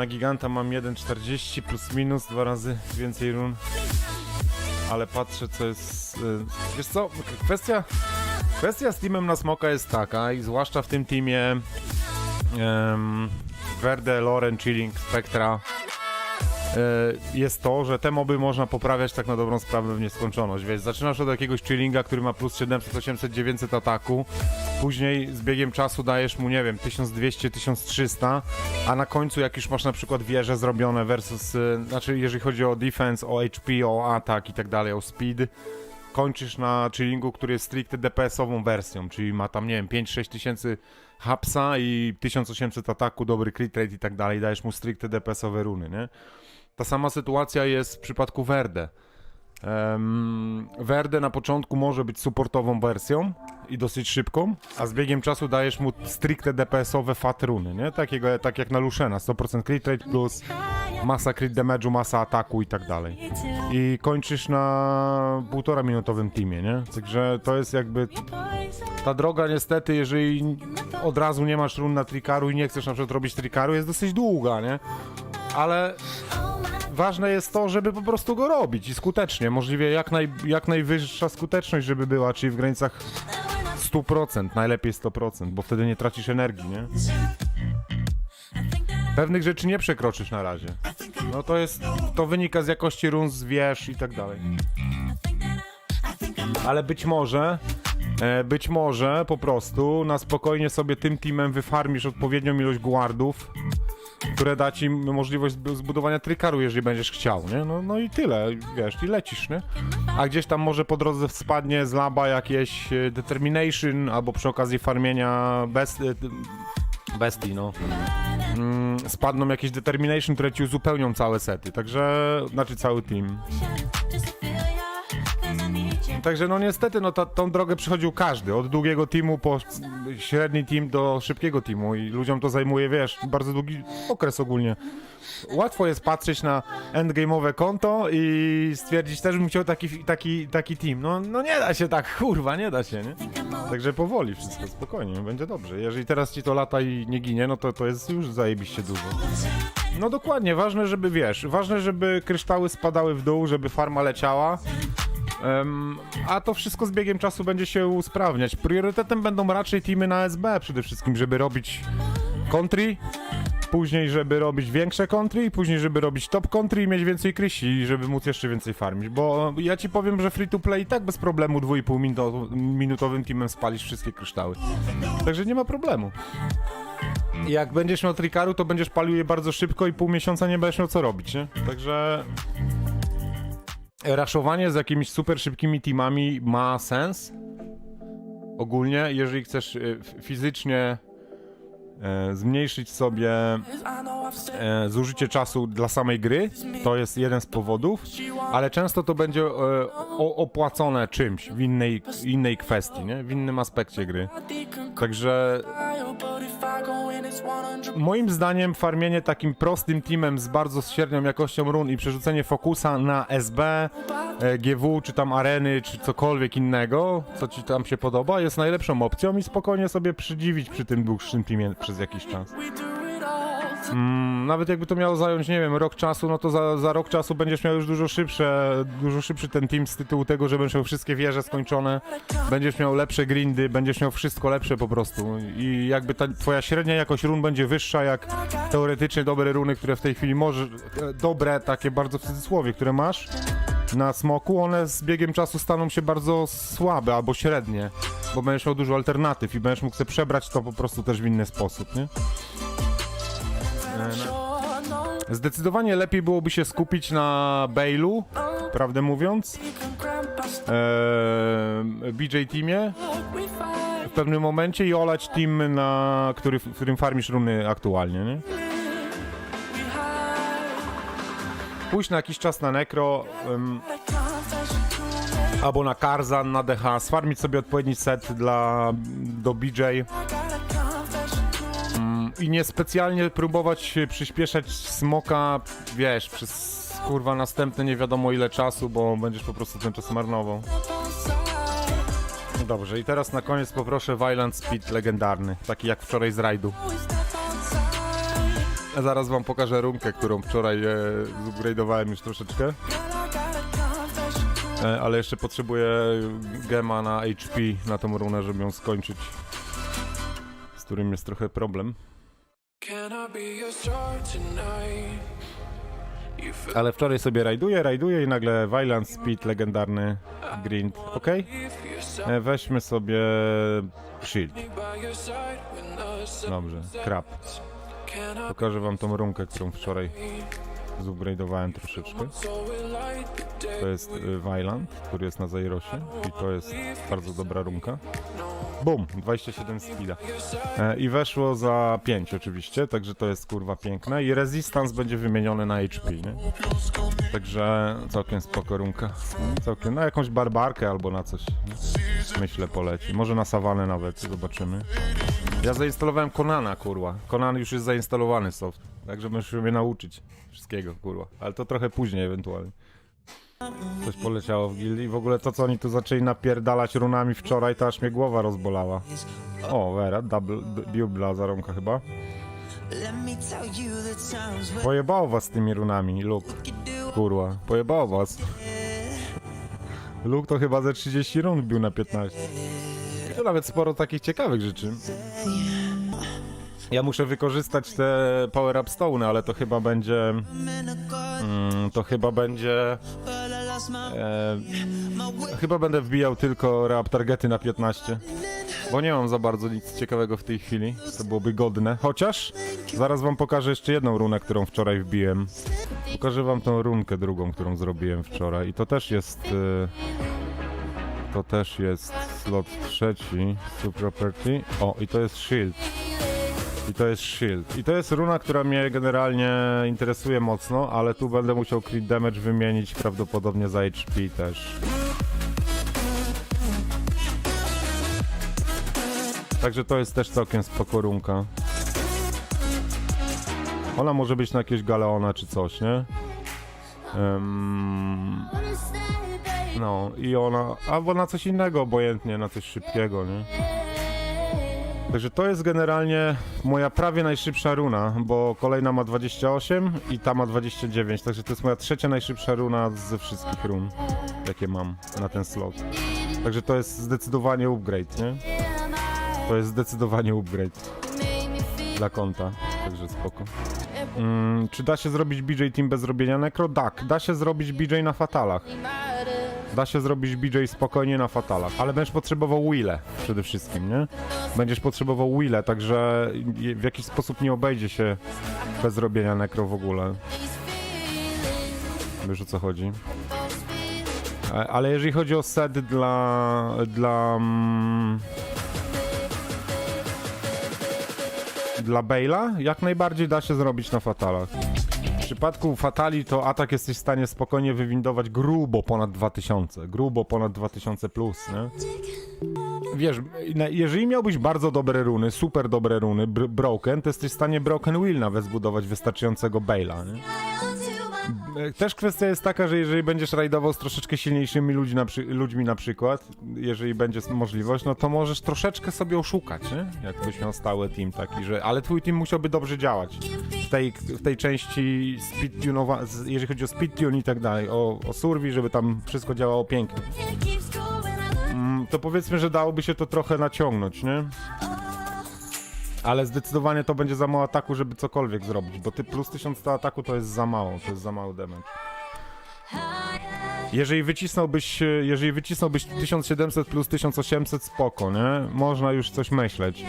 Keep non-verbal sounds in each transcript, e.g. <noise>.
na giganta mam 1,40 plus minus, dwa razy więcej run. Ale patrzę co jest... y, Wiesz co, kwestia... Kwestia z teamem na smoka jest taka i zwłaszcza w tym teamie em, Verde, Loren, Chilling, Spectra e, jest to, że te moby można poprawiać tak na dobrą sprawę w nieskończoność. Wiesz, zaczynasz od jakiegoś chillinga, który ma plus 700, 800, 900 ataku, później z biegiem czasu dajesz mu, nie wiem, 1200, 1300, a na końcu jak już masz na przykład wieże zrobione versus, e, znaczy jeżeli chodzi o defense, o HP, o atak i tak dalej, o speed, kończysz na chillingu, który jest stricte DPS-ową wersją, czyli ma tam, nie wiem, 5-6 tysięcy hapsa i 1800 ataku, dobry crit rate i tak dalej, dajesz mu stricte DPS-owe runy, nie? Ta sama sytuacja jest w przypadku Verde. Um, Verde na początku może być supportową wersją i dosyć szybką, a z biegiem czasu dajesz mu stricte DPS-owe fat runy, nie? Takiego, tak jak na Lushena, 100% crit rate plus masa crit damage'u, masa ataku i tak dalej. I kończysz na półtora minutowym teamie, nie? Także to jest jakby ta droga niestety, jeżeli od razu nie masz run na trikaru i nie chcesz na przykład robić trikaru, jest dosyć długa, nie? Ale ważne jest to, żeby po prostu go robić i skutecznie, możliwie jak, naj, jak najwyższa skuteczność, żeby była, czyli w granicach 100%, najlepiej 100%, bo wtedy nie tracisz energii, nie? Pewnych rzeczy nie przekroczysz na razie. No to jest, to wynika z jakości run, z i tak dalej. Ale być może, e, być może po prostu na spokojnie sobie tym teamem wyfarmisz odpowiednią ilość guardów, które da ci możliwość zbu- zbudowania trykaru, jeżeli będziesz chciał, nie? No, no i tyle, wiesz, i lecisz, nie? A gdzieś tam może po drodze spadnie z laba jakieś e, determination, albo przy okazji farmienia best, e, bestii, no. Mm, spadną jakieś determination, które ci uzupełnią całe sety, także, znaczy cały team. Także no niestety, no ta, tą drogę przychodził każdy, od długiego teamu po średni team do szybkiego teamu i ludziom to zajmuje, wiesz, bardzo długi okres ogólnie. Łatwo jest patrzeć na endgame'owe konto i stwierdzić też bym chciał taki, taki, taki team. No, no nie da się tak, kurwa, nie da się, nie? Także powoli wszystko, spokojnie, będzie dobrze. Jeżeli teraz ci to lata i nie ginie, no to to jest już zajebiście dużo. No dokładnie, ważne, żeby wiesz, ważne, żeby kryształy spadały w dół, żeby farma leciała. Em, a to wszystko z biegiem czasu będzie się usprawniać. Priorytetem będą raczej teamy na SB przede wszystkim, żeby robić country, później żeby robić większe country, i później żeby robić top country i mieć więcej krysi, żeby móc jeszcze więcej farmić. Bo ja ci powiem, że free to play i tak bez problemu 2,5 minuto- minutowym teamem spalisz wszystkie kryształy. Także nie ma problemu. Jak będziesz miał trikaru, to będziesz palił je bardzo szybko i pół miesiąca nie będziesz miał co robić, nie? Także raszowanie z jakimiś super szybkimi teamami ma sens. Ogólnie, jeżeli chcesz y, fizycznie e, zmniejszyć sobie e, zużycie czasu dla samej gry, to jest jeden z powodów, ale często to będzie e, opłacone czymś w innej, innej kwestii, nie? w innym aspekcie gry. Także moim zdaniem farmienie takim prostym teamem z bardzo średnią jakością run i przerzucenie fokusa na SB, e, GW, czy tam areny, czy cokolwiek innego, co ci tam się podoba, jest najlepszą opcją i spokojnie sobie przydziwić przy tym dłuższym teamie przez jakiś czas. Mm, nawet jakby to miało zająć, nie wiem, rok czasu, no to za, za rok czasu będziesz miał już dużo szybsze, dużo szybszy ten team z tytułu tego, że będziesz miał wszystkie wieże skończone, będziesz miał lepsze grindy, będziesz miał wszystko lepsze po prostu i jakby ta twoja średnia jakość run będzie wyższa jak teoretycznie dobre runy, które w tej chwili możesz, e, dobre takie bardzo w cudzysłowie, które masz na smoku, one z biegiem czasu staną się bardzo słabe albo średnie, bo będziesz miał dużo alternatyw i będziesz mógł sobie przebrać to po prostu też w inny sposób, nie? Zdecydowanie lepiej byłoby się skupić na Bailu, prawdę mówiąc, eee, BJ Teamie w pewnym momencie i olać team, na który, w którym farmisz runy aktualnie, nie? Pójść na jakiś czas na Necro em, albo na Karzan, na DH, sfarmić sobie odpowiedni set dla, do BJ i nie specjalnie próbować przyspieszać smoka, wiesz, przez kurwa następne nie wiadomo ile czasu, bo będziesz po prostu ten czas marnował. No Dobrze, i teraz na koniec poproszę Violent Speed legendarny, taki jak wczoraj z rajdu. Zaraz wam pokażę runkę, którą wczoraj e, już troszeczkę. E, ale jeszcze potrzebuję gema na HP na tą runę, żeby ją skończyć. Z którym jest trochę problem. Ale wczoraj sobie rajduję, rajduję i nagle Violent Speed, legendarny grind. Ok? E, weźmy sobie shield. Dobrze, krab. Pokażę wam tą runkę, którą wczoraj zupgrade'owałem troszeczkę. To jest y, Violent, który jest na Zairosie i to jest bardzo dobra runka. Bum, 27 speeda. E, I weszło za 5 oczywiście, także to jest kurwa piękne. I Resistance będzie wymieniony na HP, nie? Także całkiem spoko runka. Całkiem, na jakąś barbarkę albo na coś. Nie? Myślę poleci. Może na sawanę nawet, zobaczymy. Ja zainstalowałem Konana, kurwa. Konan już jest zainstalowany soft. Także muszę mnie nauczyć wszystkiego, kurwa. Ale to trochę później ewentualnie. Coś poleciało w gildii. W ogóle to, co oni tu zaczęli napierdalać runami wczoraj, to aż mnie głowa rozbolała. O, Vera, double, d- biubla za rąka chyba. Pojebało was z tymi runami, Luke. Kurwa, pojebało was. Luke to chyba ze 30 run bił na 15. To nawet sporo takich ciekawych rzeczy. Ja muszę wykorzystać te Power Up Stone, ale to chyba będzie... Mm, to chyba będzie... E, chyba będę wbijał tylko reap targety na 15. Bo nie mam za bardzo nic ciekawego w tej chwili. To byłoby godne. Chociaż zaraz wam pokażę jeszcze jedną runę, którą wczoraj wbiłem. Pokażę wam tą runkę drugą, którą zrobiłem wczoraj. I to też jest... e, To też jest slot trzeci. Super Property. O, i to jest Shield. I to jest Shield. I to jest runa, która mnie generalnie interesuje mocno, ale tu będę musiał crit damage wymienić prawdopodobnie za HP też. Także to jest też całkiem spoko runka. Ona może być na jakiegoś galeona czy coś, nie? Em, no i ona, albo na coś innego obojętnie, na coś szybkiego, nie? Także to jest generalnie moja prawie najszybsza runa, bo kolejna ma 28 i ta ma 29, także to jest moja trzecia najszybsza runa ze wszystkich run, jakie mam na ten slot. Także to jest zdecydowanie upgrade, nie? To jest zdecydowanie upgrade dla konta, także spoko. Mm, czy da się zrobić BJ Team bez robienia nekro? Tak, da się zrobić BJ na fatalach. Da się zrobić BJ spokojnie na fatalach, ale będziesz potrzebował wheelę przede wszystkim, nie? Będziesz potrzebował wheelę, także w jakiś sposób nie obejdzie się bez robienia nekro w ogóle. Wiesz o co chodzi? Ale jeżeli chodzi o set dla... dla... mm, Dla Bale'a, jak najbardziej da się zrobić na fatalach. Przypadku Fatali to atak jesteś w stanie spokojnie wywindować grubo ponad 2000. Grubo ponad 2000 plus, nie? Wiesz, jeżeli miałbyś bardzo dobre runy, super dobre runy, br- broken, to jesteś w stanie broken wheel nawet zbudować wystarczającego Bale'a, nie? E, Też kwestia jest taka, że jeżeli będziesz rajdował z troszeczkę silniejszymi ludzi na przy, ludźmi na przykład, jeżeli będzie możliwość, no to możesz troszeczkę sobie oszukać, nie? Jakbyś miał stały team taki, że... Ale twój team musiałby dobrze działać. W tej, w tej części speedtunowa, jeżeli chodzi o speedtune i tak dalej, o, o survi, żeby tam wszystko działało pięknie. Mm, to powiedzmy, że dałoby się to trochę naciągnąć, nie? Ale zdecydowanie to będzie za mało ataku, żeby cokolwiek zrobić, bo ty plus 1100 ataku to jest za mało, to jest za mały damage. Jeżeli wycisnąłbyś, e, jeżeli wycisnąłbyś 1700 plus 1800 spoko, nie? Można już coś myśleć.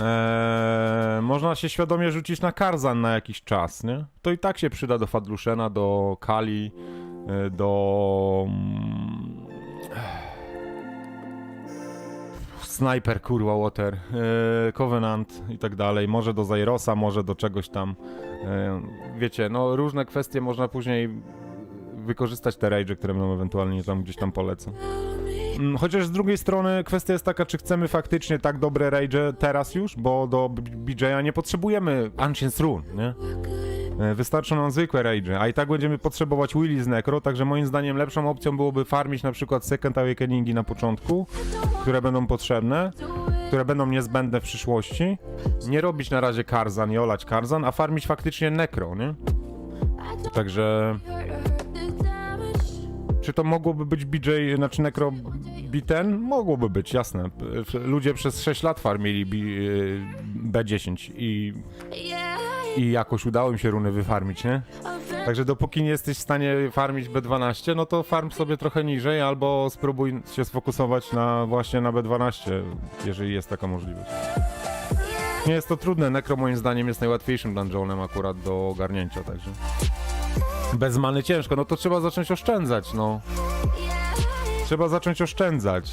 Eee, można się świadomie rzucić na Karzan na jakiś czas, nie? To i tak się przyda do Fadluszena, do Kali, e, do... Sniper, kurwa, Water, e, Covenant i tak dalej, może do Zairosa, może do czegoś tam. E, wiecie, no różne kwestie można później wykorzystać te rage, które nam ewentualnie tam gdzieś tam polecą. Mm, Chociaż z drugiej strony kwestia jest taka, czy chcemy faktycznie tak dobre rage teraz już, bo do BJ-a nie potrzebujemy Ancients Rune, nie? E, Wystarczą nam zwykłe rage, a i tak będziemy potrzebować Willy z Necro, także moim zdaniem lepszą opcją byłoby farmić na przykład Second Awakeningi na początku, które będą potrzebne, które będą niezbędne w przyszłości. Nie robić na razie Karzan i olać Karzan, a farmić faktycznie Necro, nie? Także... Czy to mogłoby być BJ, znaczy Necro B10? Mogłoby być, jasne. Ludzie przez 6 lat farmili B, y, B10 i, i jakoś udało im się runy wyfarmić, nie? Także dopóki nie jesteś w stanie farmić B12, no to farm sobie trochę niżej, albo spróbuj się sfokusować na właśnie na B12, jeżeli jest taka możliwość. Nie jest to trudne, Necro moim zdaniem jest najłatwiejszym dungeonem akurat do ogarnięcia, także... Bez many ciężko, no to trzeba zacząć oszczędzać, no. Trzeba zacząć oszczędzać.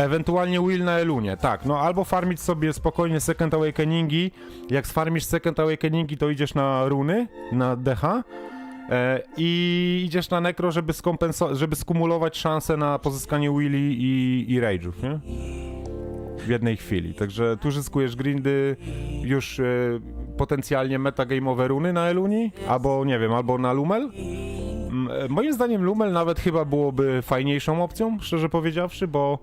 Ewentualnie Will na Elunie, tak, no albo farmić sobie spokojnie Second Awakeningi. Jak sfarmisz Second Awakeningi, to idziesz na runy, na DH e, i idziesz na Necro, żeby, żeby skumulować szanse na pozyskanie Willy i, i Rage'ów, nie? W jednej chwili, także tu zyskujesz grindy, już e, potencjalnie metagame'owe runy na Eluni, albo nie wiem, albo na Lumel. Mm, e, Moim zdaniem Lumel nawet chyba byłoby fajniejszą opcją, szczerze powiedziawszy, bo,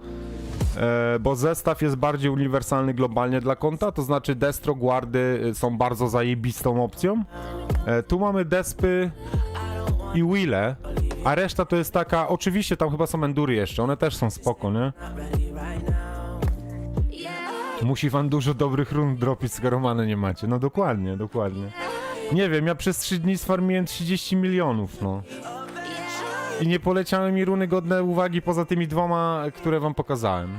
bo zestaw jest bardziej uniwersalny globalnie dla konta, to znaczy Destro Guardy y, są bardzo zajebistą opcją. E, tu mamy Despy i Wille, a reszta to jest taka, oczywiście tam chyba są Endury jeszcze, one też są spoko, nie? Musi wam dużo dobrych run dropić, skoro romany nie macie. No dokładnie, dokładnie. Nie wiem, ja przez 3 dni sfarmiłem 30 milionów, no. I nie poleciały mi runy godne uwagi poza tymi dwoma, które wam pokazałem.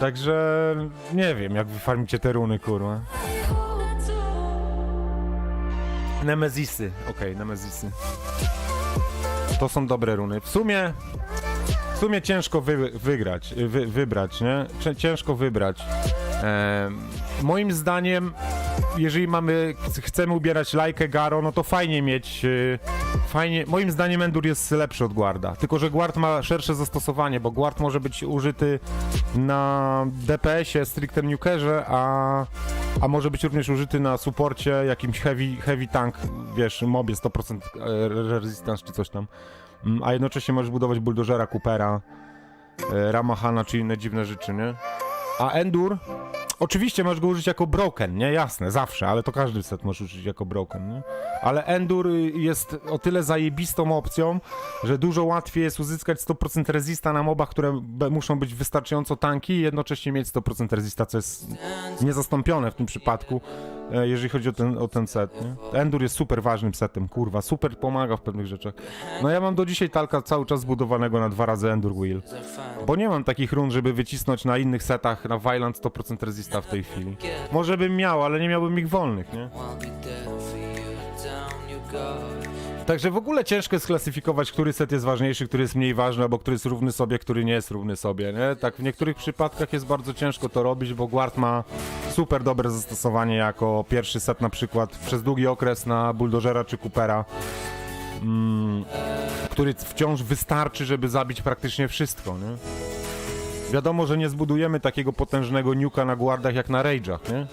Także nie wiem, jak wy farmicie te runy, kurwa. Nemezisy, okej, Nemezisy. To są dobre runy. W sumie, w sumie ciężko wy, wygrać, wy, wybrać, nie? Ciężko wybrać. Em, moim zdaniem, jeżeli mamy, chcemy ubierać lajkę Garo, no to fajnie mieć, y, fajnie, moim zdaniem Endur jest lepszy od Guarda, tylko że Guard ma szersze zastosowanie, bo Guard może być użyty na DPS-ie, stricte nukerze, a, a może być również użyty na suporcie, jakimś heavy, heavy tank, wiesz, mobie 100% e, resistance czy coś tam. Mm, A jednocześnie możesz budować buldożera, Coopera, e, Ramahana czy inne dziwne rzeczy, nie? A Endur, oczywiście możesz go użyć jako broken, nie? Jasne, zawsze, ale to każdy set możesz użyć jako broken, nie? Ale Endur jest o tyle zajebistą opcją, że dużo łatwiej jest uzyskać 100% resista na mobach, które muszą być wystarczająco tanki i jednocześnie mieć 100% resista, co jest niezastąpione w tym przypadku, jeżeli chodzi o ten, o ten set, nie? Endur jest super ważnym setem, kurwa, super pomaga w pewnych rzeczach. No ja mam do dzisiaj talka cały czas zbudowanego na dwa razy Endur Wheel. Bo nie mam takich run, żeby wycisnąć na innych setach na Violent 100% resista w tej chwili. Może bym miał, ale nie miałbym ich wolnych, nie? Także w ogóle ciężko jest klasyfikować, który set jest ważniejszy, który jest mniej ważny, albo który jest równy sobie, który nie jest równy sobie, nie? Tak w niektórych przypadkach jest bardzo ciężko to robić, bo Guard ma super dobre zastosowanie jako pierwszy set na przykład przez długi okres na Bulldozera czy Coopera. Mm, który wciąż wystarczy, żeby zabić praktycznie wszystko, nie? Wiadomo, że nie zbudujemy takiego potężnego niuka na guardach jak na rage'ach, nie?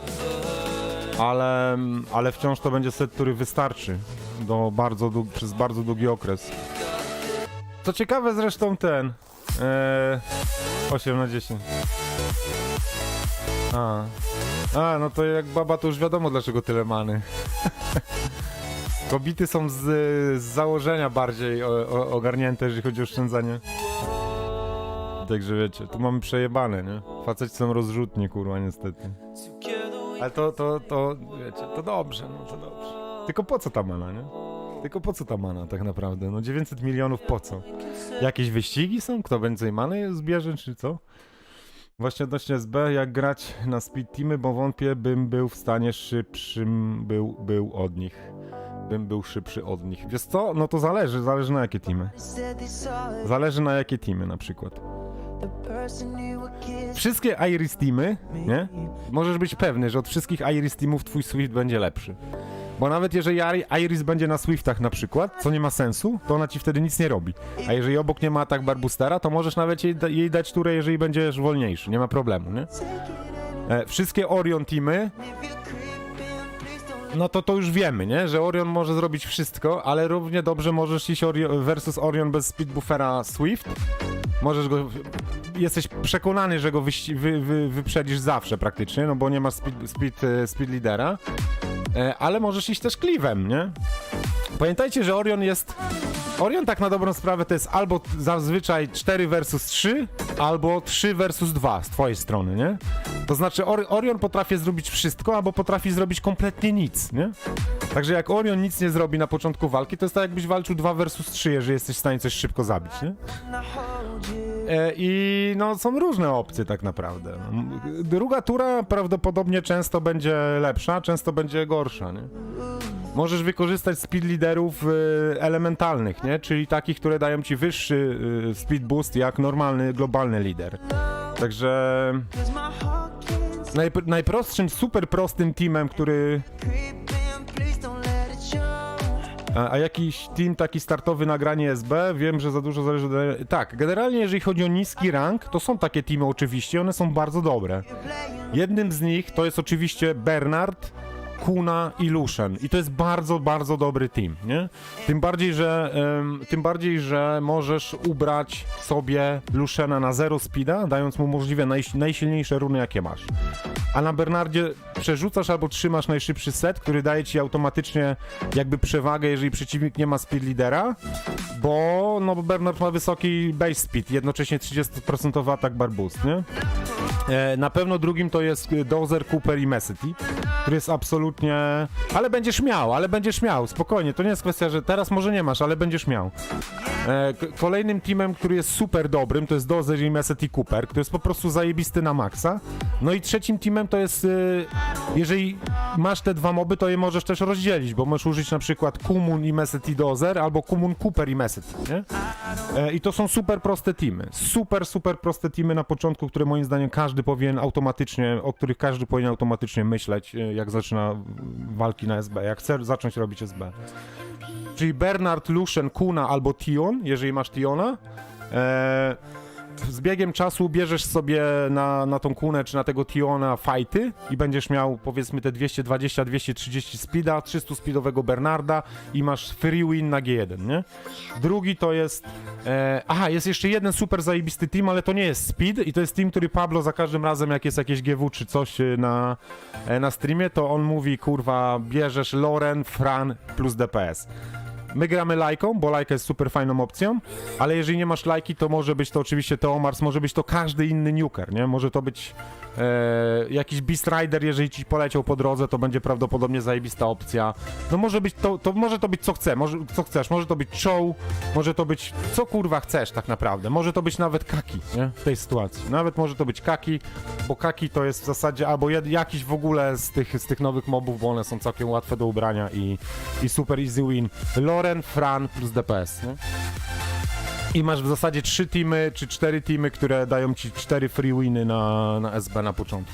Ale, ale wciąż to będzie set, który wystarczy do bardzo dług, przez bardzo długi okres. Co ciekawe zresztą ten... E, 8 na 10. A. A, no to jak baba to już wiadomo dlaczego tyle many. <laughs> Kobiety są z, z założenia bardziej o, o, ogarnięte, jeżeli chodzi o oszczędzanie. Także wiecie, tu mamy przejebane, nie? Faceci są rozrzutni, kurwa, niestety. Ale to, to, to, wiecie, to dobrze, no to dobrze. Tylko po co ta mana, nie? Tylko po co ta mana tak naprawdę? No 900 milionów po co? Jakieś wyścigi są? Kto więcej many zbierze, czy co? Właśnie odnośnie SB, jak grać na speed teamy, bo wątpię, bym był w stanie szybszym był, był od nich. Bym był szybszy od nich. Wiesz co? No to zależy, zależy na jakie teamy. Zależy na jakie teamy na przykład. Wszystkie Iris teamy, nie? Możesz być pewny, że od wszystkich Iris teamów twój Swift będzie lepszy. Bo nawet jeżeli Iri- Iris będzie na Swiftach na przykład, co nie ma sensu, to ona ci wtedy nic nie robi. A jeżeli obok nie ma atak Barbustera, to możesz nawet jej, jej dać turę, jeżeli będziesz wolniejszy. Nie ma problemu, nie? E, wszystkie Orion teamy, no to to już wiemy, nie? Że Orion może zrobić wszystko, ale równie dobrze możesz iść versus Orion bez speedbuffera Swift. Możesz go... Jesteś przekonany, że go wy, wy, wyprzedzisz zawsze praktycznie, no bo nie masz speed, speed, e, speed lidera. E, ale możesz iść też Cleave'em, nie? Pamiętajcie, że Orion jest... Orion tak na dobrą sprawę to jest albo zazwyczaj 4 versus 3, albo 3 versus 2 z twojej strony, nie? To znaczy Or Orion potrafi zrobić wszystko, albo potrafi zrobić kompletnie nic, nie? Także jak Orion nic nie zrobi na początku walki, to jest tak jakbyś walczył 2 versus 3, jeżeli jesteś w stanie coś szybko zabić, nie? E, I no są różne opcje tak naprawdę. Druga tura prawdopodobnie często będzie lepsza, często będzie gorsza, nie? Możesz wykorzystać speed liderów y, elementalnych, nie? Czyli takich, które dają ci wyższy y, speed boost jak normalny globalny lider. Także najp- najprostszym, super prostym teamem, który a, jakiś team taki startowy na granie SB, wiem, że za dużo zależy od... Tak, generalnie jeżeli chodzi o niski rank, to są takie teamy oczywiście, one są bardzo dobre. Jednym z nich to jest oczywiście Bernard, Kuna i Lucian. I to jest bardzo, bardzo dobry team, nie? Tym bardziej, że, tym bardziej, że możesz ubrać sobie Luciana na zero speeda, dając mu możliwie naj, najsilniejsze runy, jakie masz. A na Bernardzie przerzucasz albo trzymasz najszybszy set, który daje ci automatycznie jakby przewagę, jeżeli przeciwnik nie ma speed lidera, bo no Bernard ma wysoki base speed, jednocześnie 30% atak bar boost, nie? E, na pewno drugim to jest Dozer, Cooper i Messity, który jest absolutnie... Ale będziesz miał, ale będziesz miał, spokojnie, to nie jest kwestia, że teraz może nie masz, ale będziesz miał. E, kolejnym teamem, który jest super dobrym, to jest Dozer i Messity Cooper, który jest po prostu zajebisty na maksa. No i trzecim teamem to jest, e, jeżeli masz te dwa moby, to je możesz też rozdzielić, bo możesz użyć na przykład Kumun i Messity Dozer, albo Kumun Cooper i Messity, nie? I to są super proste teamy. Super, super proste teamy na początku, które moim zdaniem każdy powinien automatycznie, o których każdy powinien automatycznie myśleć, e, jak zaczyna walki na SB, jak chce zacząć robić SB. Czyli Bernard, Lucian, Kuna albo Tion, jeżeli masz Tiona. E, z biegiem czasu bierzesz sobie na, na tą kunę czy na tego Tiona fighty i będziesz miał powiedzmy te 220-230 speeda, 300 speedowego Bernarda i masz free win na G1, nie? Drugi to jest... E, aha, jest jeszcze jeden super zajebisty team, ale to nie jest speed i to jest team, który Pablo za każdym razem jak jest jakieś GW czy coś e, na, e, na streamie, to on mówi kurwa bierzesz Loren, Fran plus DPS. My gramy lajką, bo lajka jest super fajną opcją, ale jeżeli nie masz lajki, to może być to oczywiście Teomars, może być to każdy inny nuker, nie? Może to być e, jakiś Beast Rider, jeżeli ci poleciał po drodze, to będzie prawdopodobnie zajebista opcja. No może być to, to może to być co chce, może, co chcesz, może to być show, może to być co kurwa chcesz tak naprawdę, może to być nawet kaki, nie? W tej sytuacji. Nawet może to być kaki, bo kaki to jest w zasadzie albo jed, jakiś w ogóle z tych, z tych nowych mobów, bo one są całkiem łatwe do ubrania i, i super easy win. Loren, Fran plus DPS, nie? I masz w zasadzie trzy teamy, czy cztery teamy, które dają ci cztery free winy na, na SB na początku.